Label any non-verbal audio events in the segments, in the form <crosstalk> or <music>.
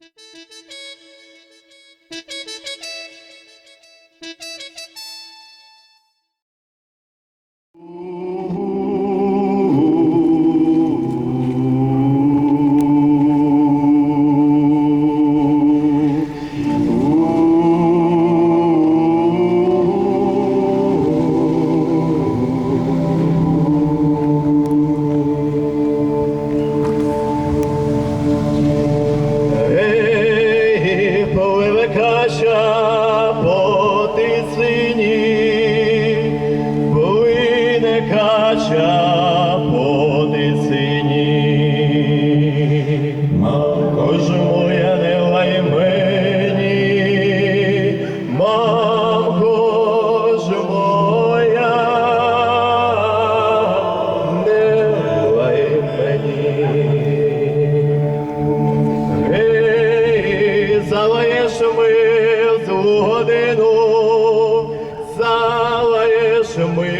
Música <laughs> Мамко ж моя, не лай мені, мамко ж моя, не лай мені. Гей, залаєш ми в злу годину, залаєш ми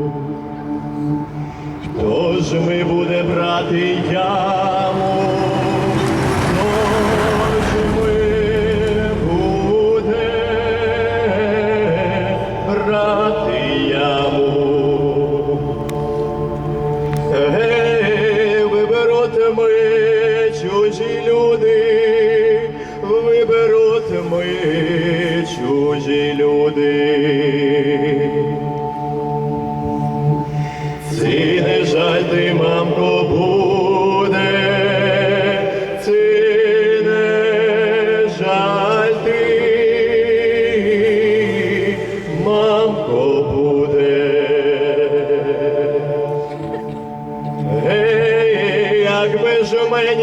Ми буде брати яму?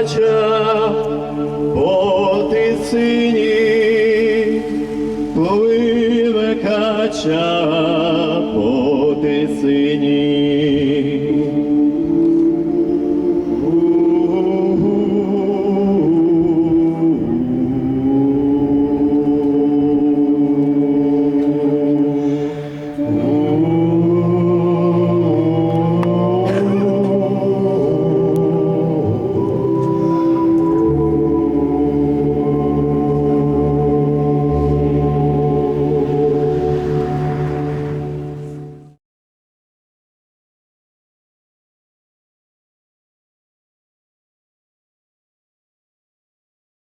Пливе кача по тисині, пливе кача